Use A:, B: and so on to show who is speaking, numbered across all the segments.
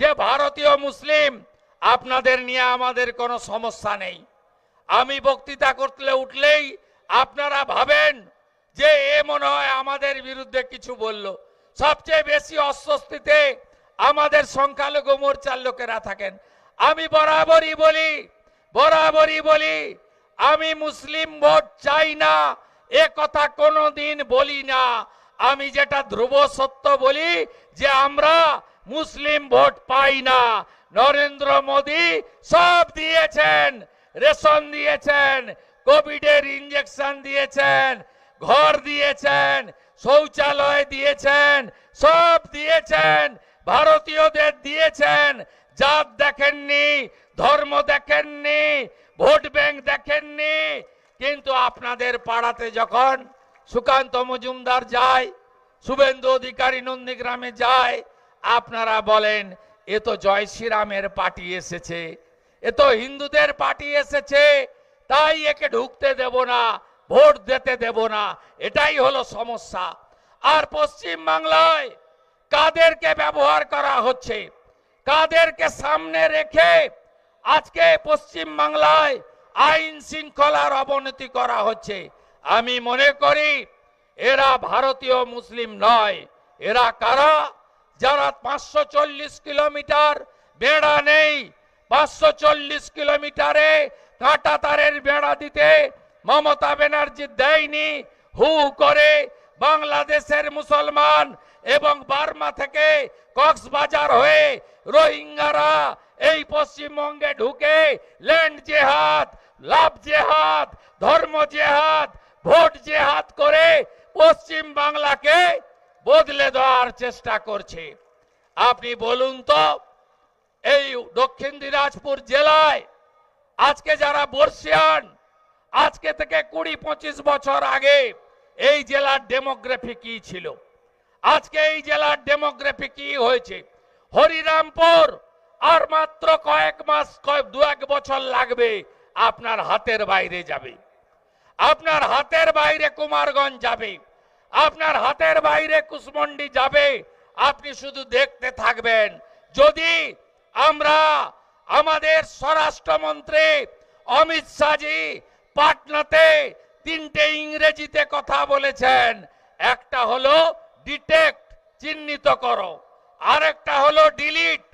A: যে ভারতীয় মুসলিম, আপনাদের নিয়ে আমাদের কোনো সমস্যা নেই। আমি বক্তৃতা করতে উঠলেই আপনারা ভাবেন যে এ মনে হয় আমাদের বিরুদ্ধে কিছু বলল। সবচেয়ে বেশি অস্বস্তিতে আমাদের সংখ্যালঘু মোর্চার লোকেরা থাকেন। আমি বরাবরই বলি বরাবরই বলি, আমি মুসলিম ভোট চাই না, এ কথা কোনোদিন বলি না। আমি যেটা ধ্রুব সত্য বলি যে আমরা মুসলিম ভোট পাই না। নরেন্দ্র মোদী সব দিয়েছেন, রেশন দিয়েছেন, কোভিডের ইঞ্জেকশন দিয়েছেন, ঘর দিয়েছেন, শৌচালয় দিয়েছেন, সব দিয়েছেন, ভারতীয়দের দিয়েছেন, জাত দেখেননি, ধর্ম দেখেননি, ভোট ব্যাংক দেখেননি। কিন্তু আপনাদের পাড়াতে যখন সুকান্ত মজুমদার যায়, শুভেন্দু অধিকারী নন্দীগ্রামে যায় আপনারা বলেন, এ তো জয় শ্রীরামের পার্টি এসেছে, এ তো হিন্দুদের পার্টি এসেছে, তাই একে ঢুকতে দেব না, ভোট দিতে দেব না। এটাই হলো সমস্যা। আর পশ্চিম বাংলায় কাদেরকে ব্যবহার করা হচ্ছে? কাদেরকে সামনে রেখে আজকে পশ্চিম বাংলায় আইন শৃঙ্খলার অবনতি করা হচ্ছে? আমি মনে করি, এরা ভারতীয় মুসলিম নয়। এরা কারা? যারা পাঁচশো চল্লিশ কিলোমিটার বেড়া নেই, পাঁচশো চল্লিশ কিলোমিটারে কাঁটা তারের বেড়া দিতে মমতা ব্যানার্জি দেয়নি হু করে বাংলাদেশের মুসলমান এবং বার্মা থেকে কক্সবাজার হয়ে রোহিঙ্গারা এই পশ্চিমবঙ্গে ঢুকে ল্যান্ড জেহাদ, লাভ জেহাদ, ধর্ম জেহাদ, ভোট জেহাদ করে পশ্চিম বাংলাকে বদলে দেওয়ার চেষ্টা করছে। আপনি বলুন তো, এই দক্ষিণ দিনাজপুর জেলায় আজকে যারা বর্ষিয়ান, আজকে থেকে কুড়ি পঁচিশ বছর আগে এই জেলার ডেমোগ্রাফি কি ছিল? আজকে এই জেলার ডেমোগ্রাফি কি হয়েছে? হরিরামপুর আর মাত্র কয়েক মাস, কয়েক, দু এক বছর লাগবে আপনার হাতের বাইরে যাবে। আপনার হাতের বাইরে কুমারগঞ্জ যাবে। আপনার হাতের বাইরে কুসমন্ডি যাবে, আপনি শুধু দেখতে থাকবেন। যদি আমরা আমাদের স্বরাষ্ট্রমন্ত্রী অমিত শাহজি পাটনাতে তিনটে ইংরেজিতে কথা বলেছেন, একটা হলো ডিটেক্ট চিহ্নিত করো। আরেকটা হলো ডিলিট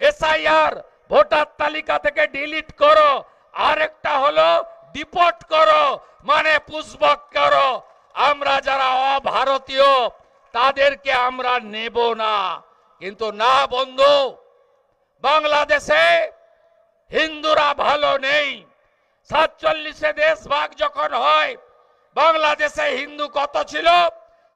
A: এসআইআর ভোটার তালিকা থেকে ডিলিট করো। আরেকটা হলো ডিপোর্ট করো মানে পুষবক করো। আমরা যারা অভারতীয়, তাদেরকে আমরা নেব না। কিন্তু না, বন্ধু, বাংলাদেশে হিন্দুরা ভালো নেই। সাতচল্লিশে দেশ ভাগ যখন হয়, বাংলাদেশে হিন্দু কত ছিল?